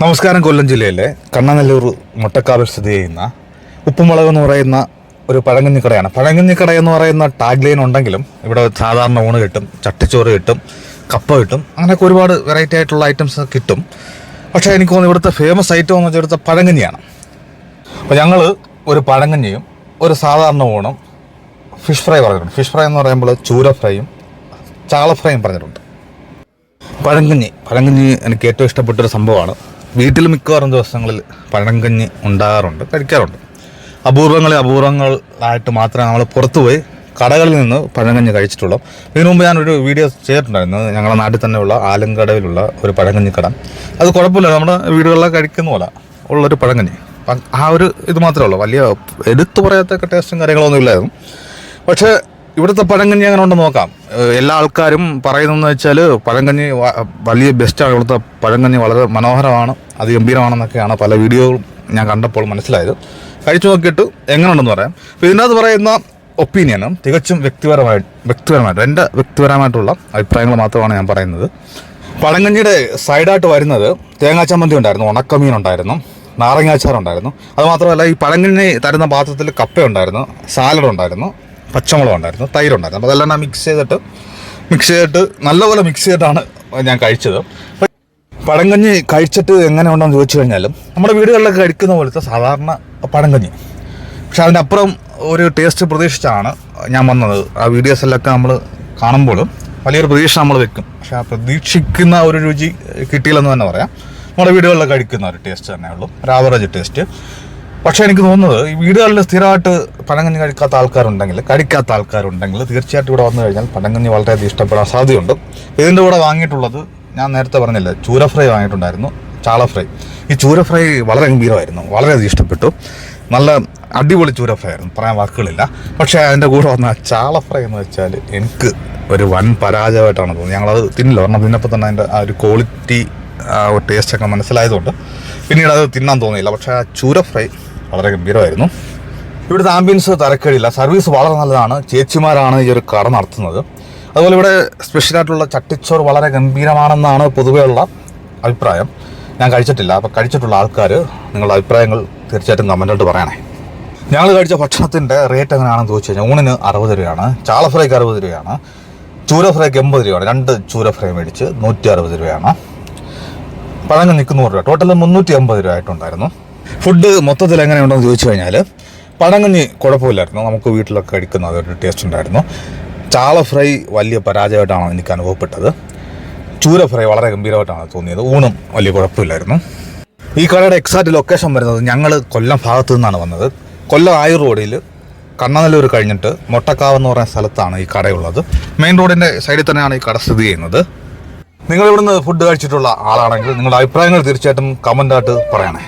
നമസ്കാരം കൊല്ലം ജില്ലയിലെ കണ്ണനല്ലൂർ മുട്ടക്കാവിൽ സ്ഥിതി ചെയ്യുന്ന ഉപ്പുമുളക് എന്ന് പറയുന്ന ഒരു പഴങ്കഞ്ഞി കടയാണ്. പഴങ്കഞ്ഞി കട എന്ന് പറയുന്ന ടാഗ് ലൈൻ ഉണ്ടെങ്കിലും ഇവിടെ സാധാരണ ഊണ് കിട്ടും ചട്ടിച്ചോറ് കിട്ടും കപ്പ കിട്ടും അങ്ങനെയൊക്കെ ഒരുപാട് വെറൈറ്റി ആയിട്ടുള്ള ഐറ്റംസ് കിട്ടും. പക്ഷേ എനിക്ക് തോന്നുന്നു ഇവിടുത്തെ ഫേമസ് ഐറ്റം എന്ന് വെച്ചാൽ ഇവിടുത്തെ പഴങ്കഞ്ഞിയാണ്. അപ്പോൾ ഞങ്ങൾ ഒരു പഴങ്കഞ്ഞിയും ഒരു സാധാരണ ഊണും ഫിഷ് ഫ്രൈ പറഞ്ഞിട്ടുണ്ട്. ഫിഷ് ഫ്രൈ എന്ന് പറയുമ്പോൾ ചൂര ഫ്രൈയും ചാള ഫ്രൈയും പറഞ്ഞിട്ടുണ്ട്. പഴങ്കഞ്ഞി പഴങ്കഞ്ഞി എനിക്ക് ഏറ്റവും ഇഷ്ടപ്പെട്ടൊരു സംഭവമാണ്. വീട്ടിൽ മിക്കവാറും ദിവസങ്ങളിൽ പഴങ്കഞ്ഞി ഉണ്ടാകാറുണ്ട് കഴിക്കാറുണ്ട്. അപൂർവങ്ങളിൽ അപൂർവങ്ങളായിട്ട് മാത്രമേ നമ്മൾ പുറത്തുപോയി കടകളിൽ നിന്ന് പഴങ്കഞ്ഞി കഴിച്ചിട്ടുള്ളൂ. ഇതിനു മുമ്പ് ഞാനൊരു വീഡിയോ ചെയ്തിട്ടുണ്ടായിരുന്നു. ഞങ്ങളുടെ നാട്ടിൽ തന്നെയുള്ള ആലങ്കടവിലുള്ള ഒരു പഴങ്കഞ്ഞി കട. അത് കുഴപ്പമില്ല നമ്മുടെ വീടുകളിലെ കഴിക്കുന്ന പോലെ ഉള്ളൊരു പഴങ്കഞ്ഞി ആ ഒരു ഇത് മാത്രമേ ഉള്ളൂ. വലിയ എടുത്തു പറയാത്തൊക്കെ ടേസ്റ്റും കാര്യങ്ങളൊന്നും ഇല്ലായിരുന്നു. പക്ഷേ ഇവിടുത്തെ പഴങ്കഞ്ഞി അങ്ങനെ ഉണ്ടെന്ന് നോക്കാം. എല്ലാ ആൾക്കാരും പറയുന്നതെന്ന് വെച്ചാൽ പഴങ്കഞ്ഞി വലിയ ബെസ്റ്റാണ് ഇവിടുത്തെ പഴങ്കഞ്ഞി വളരെ മനോഹരമാണ്. അതിഗംഭീരമാണെന്നൊക്കെയാണ് പല വീഡിയോകളും ഞാൻ കണ്ടപ്പോൾ മനസ്സിലായത്. കഴിച്ചു നോക്കിയിട്ട് എങ്ങനെയുണ്ടെന്ന് പറയാം. അപ്പോൾ ഇതിനകത്ത് പറയുന്ന ഒപ്പീനിയനും തികച്ചും വ്യക്തിപരമായി വ്യക്തിപരമായിട്ട് എന്റെ വ്യക്തിപരമായിട്ടുള്ള അഭിപ്രായങ്ങൾ മാത്രമാണ് ഞാൻ പറയുന്നത്. പഴങ്കഞ്ഞിയുടെ സൈഡായിട്ട് വരുന്നത് തേങ്ങാ ചമ്മന്തി ഉണ്ടായിരുന്നു ഉണക്കമീൻ ഉണ്ടായിരുന്നു നാരങ്ങാച്ചാർ ഉണ്ടായിരുന്നു. അതുമാത്രമല്ല ഈ പഴങ്കഞ്ഞി തരുന്ന പാത്രത്തിൽ കപ്പ ഉണ്ടായിരുന്നു സാലഡ് ഉണ്ടായിരുന്നു പച്ചമുളക് ഉണ്ടായിരുന്നു തൈരുണ്ടായിരുന്നു അപ്പോൾ അതെല്ലാം മിക്സ് ചെയ്തിട്ട് മിക്സ് ചെയ്തിട്ട് നല്ലപോലെ മിക്സ് ചെയ്തിട്ടാണ് ഞാൻ കഴിച്ചത്. അപ്പോൾ പഴങ്കഞ്ഞി കഴിച്ചിട്ട് എങ്ങനെ ഉണ്ടെന്ന് ചോദിച്ചു കഴിഞ്ഞാലും നമ്മുടെ വീടുകളിലൊക്കെ കഴിക്കുന്ന പോലത്തെ സാധാരണ പഴങ്കഞ്ഞി പക്ഷെ അതിനപ്പുറം ഒരു ടേസ്റ്റ് പ്രതീക്ഷിച്ചാണ് ഞാൻ വന്നത്. ആ വീഡിയോസിലൊക്കെ നമ്മൾ കാണുമ്പോഴും വലിയൊരു പ്രതീക്ഷ നമ്മൾ വെക്കും. പക്ഷെ ആ പ്രതീക്ഷിക്കുന്ന ഒരു രുചി കിട്ടിയില്ലെന്ന് തന്നെ പറയാം. നമ്മുടെ വീടുകളിലൊക്കെ കഴിക്കുന്ന ഒരു ടേസ്റ്റ് തന്നെ ഉള്ളൂ. ഒരു ആവറേജ് ടേസ്റ്റ് പക്ഷേ എനിക്ക് തോന്നുന്നത് ഈ വീടുകളിൽ സ്ഥിരമായിട്ട് പഴങ്കഞ്ഞി കഴിക്കാത്ത ആൾക്കാരുണ്ടെങ്കിൽ കഴിക്കാത്ത ആൾക്കാരുണ്ടെങ്കിൽ തീർച്ചയായിട്ടും ഇവിടെ വന്നു കഴിഞ്ഞാൽ പഴങ്കഞ്ഞി വളരെയധികം ഇഷ്ടപ്പെടാൻ സാധ്യതയുണ്ട്. ഇതിന്റെ കൂടെ വാങ്ങിയിട്ടുള്ളത് ഞാൻ നേരത്തെ പറഞ്ഞില്ല ചൂര ഫ്രൈ വാങ്ങിയിട്ടുണ്ടായിരുന്നു ചാള ഫ്രൈ ഈ ചൂര ഫ്രൈ വളരെ ഗംഭീരമായിരുന്നു വളരെയധികം ഇഷ്ടപ്പെട്ടു. നല്ല അടിപൊളി ചൂര ഫ്രൈ ആയിരുന്നു പറയാൻ വാക്കുകളില്ല. പക്ഷേ അതിന്റെ കൂടെ വന്ന ചാള ഫ്രൈ എന്ന് വെച്ചാൽ എനിക്ക് ഒരു വൻ പരാജയമായിട്ടാണ് തോന്നുന്നത് ഞങ്ങളത് തിന്നില്ല കാരണം തിന്നപ്പോൾ തന്നെ അതിന്റെ ആ ഒരു ക്വാളിറ്റി ആ ഒരു ടേസ്റ്റൊക്കെ മനസ്സിലായതുകൊണ്ട് പിന്നീട് അത് തിന്നാൻ തോന്നിയില്ല. പക്ഷേ ആ ചൂര ഫ്രൈ വളരെ ഗംഭീരമായിരുന്നു. ഇവിടുത്തെ ആംബിയൻസ് തരക്കേടില്ല. സർവീസ് വളരെ നല്ലതാണ്. ചേച്ചിമാരാണ് ഈ ഒരു കട നടത്തുന്നത്. അതുപോലെ ഇവിടെ സ്പെഷ്യലായിട്ടുള്ള ചട്ടിച്ചോറ് വളരെ ഗംഭീരമാണെന്നാണ് പൊതുവെയുള്ള അഭിപ്രായം. ഞാൻ കഴിച്ചിട്ടില്ല. അപ്പോൾ കഴിച്ചിട്ടുള്ള ആൾക്കാർ നിങ്ങളുടെ അഭിപ്രായങ്ങൾ തീർച്ചയായിട്ടും കമന്റായിട്ട് പറയണേ. ഞങ്ങൾ കഴിച്ച ഭക്ഷണത്തിന്റെ റേറ്റ് എങ്ങനെയാണെന്ന് ചോദിച്ചു കഴിഞ്ഞാൽ ഊണിന് അറുപത് രൂപയാണ് ചാള ഫ്രൈക്ക് അറുപത് രൂപയാണ് ചൂര ഫ്രൈക്ക് എൺപത് രൂപയാണ് രണ്ട് ചൂര ഫ്രൈ മേടിച്ച് നൂറ്റി അറുപത് രൂപയാണ്. പഴങ്ങ് നിൽക്കുന്നൂറ് രൂപ. ടോട്ടൽ മുന്നൂറ്റി അമ്പത് രൂപ ആയിട്ടുണ്ടായിരുന്നു. ഫുഡ് മൊത്തത്തിൽ എങ്ങനെയുണ്ടെന്ന് ചോദിച്ചു കഴിഞ്ഞാൽ പഴങ്ങഞ്ഞി കുഴപ്പമില്ലായിരുന്നു. നമുക്ക് വീട്ടിലൊക്കെ കഴിക്കുന്ന അതൊരു ടേസ്റ്റ് ഉണ്ടായിരുന്നു. ചാള ഫ്രൈ വലിയ പരാജയമായിട്ടാണ് എനിക്ക് അനുഭവപ്പെട്ടത്. ചൂര ഫ്രൈ വളരെ ഗംഭീരമായിട്ടാണ് തോന്നിയത്. ഊണും വലിയ കുഴപ്പമില്ലായിരുന്നു. ഈ കടയുടെ എക്സാക്റ്റ് ലൊക്കേഷൻ വരുന്നത് ഞങ്ങൾ കൊല്ലം ഭാഗത്തു നിന്നാണ് വന്നത്. കൊല്ലം ആയൂർ റോഡിൽ കണ്ണനല്ലൂർ കഴിഞ്ഞിട്ട് മൊട്ടക്കാവ് എന്ന് പറയുന്ന സ്ഥലത്താണ് ഈ കടയുള്ളത്. മെയിൻ റോഡിന്റെ സൈഡിൽ തന്നെയാണ് ഈ കട സ്ഥിതി ചെയ്യുന്നത്. നിങ്ങൾ ഇവിടുന്ന് ഫുഡ് കഴിച്ചിട്ടുള്ള ആളാണെങ്കിൽ നിങ്ങളുടെ അഭിപ്രായങ്ങൾ തീർച്ചയായിട്ടും കമന്റായിട്ട് പറയണേ.